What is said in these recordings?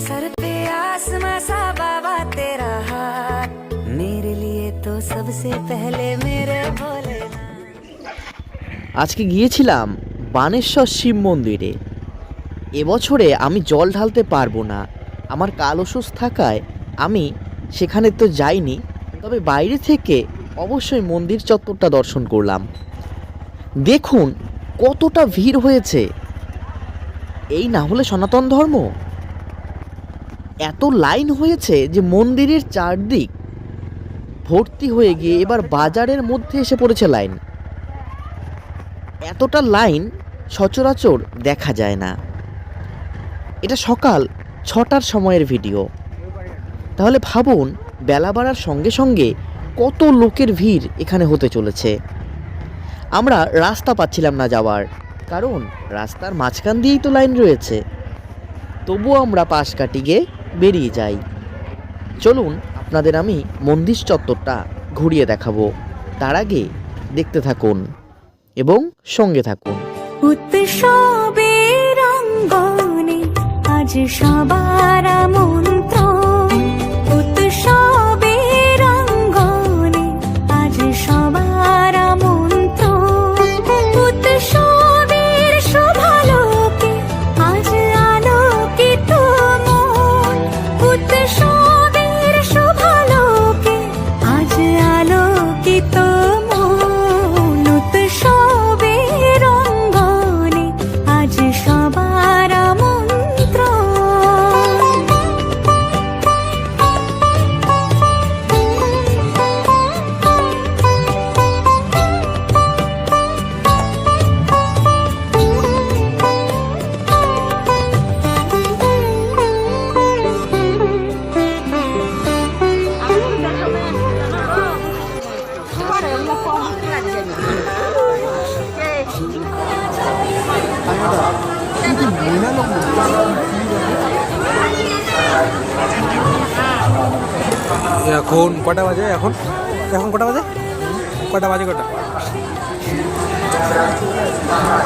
Sir पे आसमां सा बाबा तेरा हाथ मेरे लिए तो सबसे पहले मेरे भोले আজকে গিয়েছিলাম বানেশ্বর শিব মন্দিরে এবছরে আমি জল ঢালতে পারবো না আমার কাল ওষুধ থাকায় আমি সেখানে তো যাইনি তবে বাইরে থেকে অবশ্যই মন্দির চত্বরটা দর্শন করলাম দেখুন কতটা ভিড় হয়েছে এই না হলে সনাতন ধর্ম এত লাইন হয়েছে যে মন্দিরের চারদিক ভর্তি হয়ে গিয়ে এবার বাজারের মধ্যে এসে পড়েছে লাইন। এতটা লাইন সচরাচর দেখা যায় না। এটা সকাল ছটার সময়ের ভিডিও। তাহলে ভাবুন, বেলা বাড়ার সঙ্গে সঙ্গে কত লোকের ভিড় এখানে হতে চলেছে। আমরা রাস্তা পাচ্ছিলাম না যাওয়ার, কারণ রাস্তার মাঝখান দিয়েই তো লাইন রয়েছে। তবুও আমরা পাশ কাটিয়ে বেরিয়ে যাই। চলুন, আপনাদের আমি মন্দির চত্বরটা ঘুরিয়ে দেখাবো। তার আগে দেখতে থাকুন এবং সঙ্গে থাকুন। আজ সবার মন্ত্র এখন কটা বাজে এখন? এখন কটা বাজে? কটা বাজে কটা?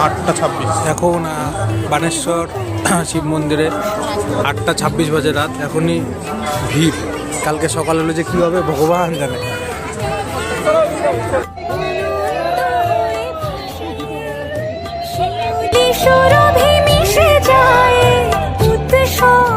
আটটা ছাব্বিশ। এখন বানেশ্বর শিব মন্দিরে আটটা ছাব্বিশ বাজে রাত। এখনই ভিড়। কালকে সকাল হলে যে কী হবে ভগবান জানে। মিশে যায় উৎসব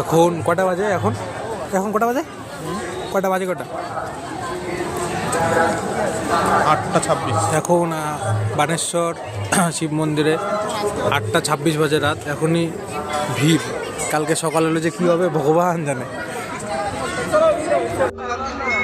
এখন কটা বাজে এখন? এখন কটা বাজে? কটা বাজে কটা? আটটা ছাব্বিশ। এখন বানেশ্বর শিব মন্দিরে আটটা ছাব্বিশ বাজে রাত। এখনই ভিড়। কালকে সকাল হলে যে কী হবে ভগবান জানে। Gracias.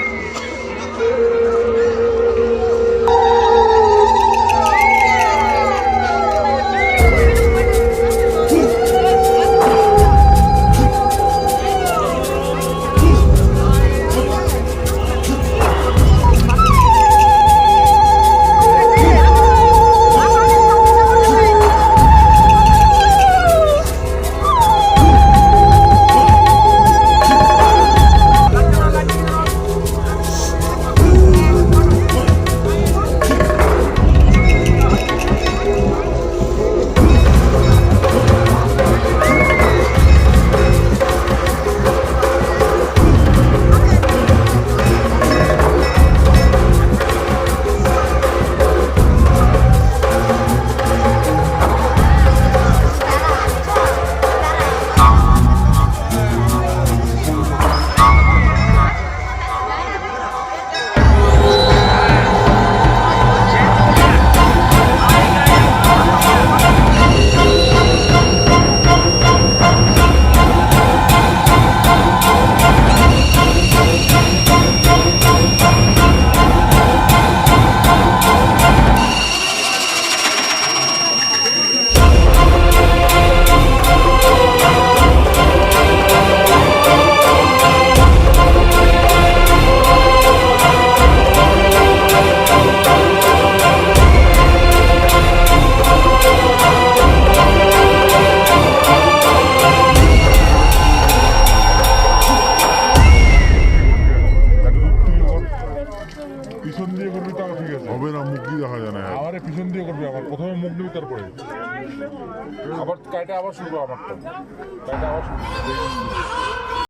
আবার কাইটা আবার শুরু আমারটা কাইটা আবার শুরু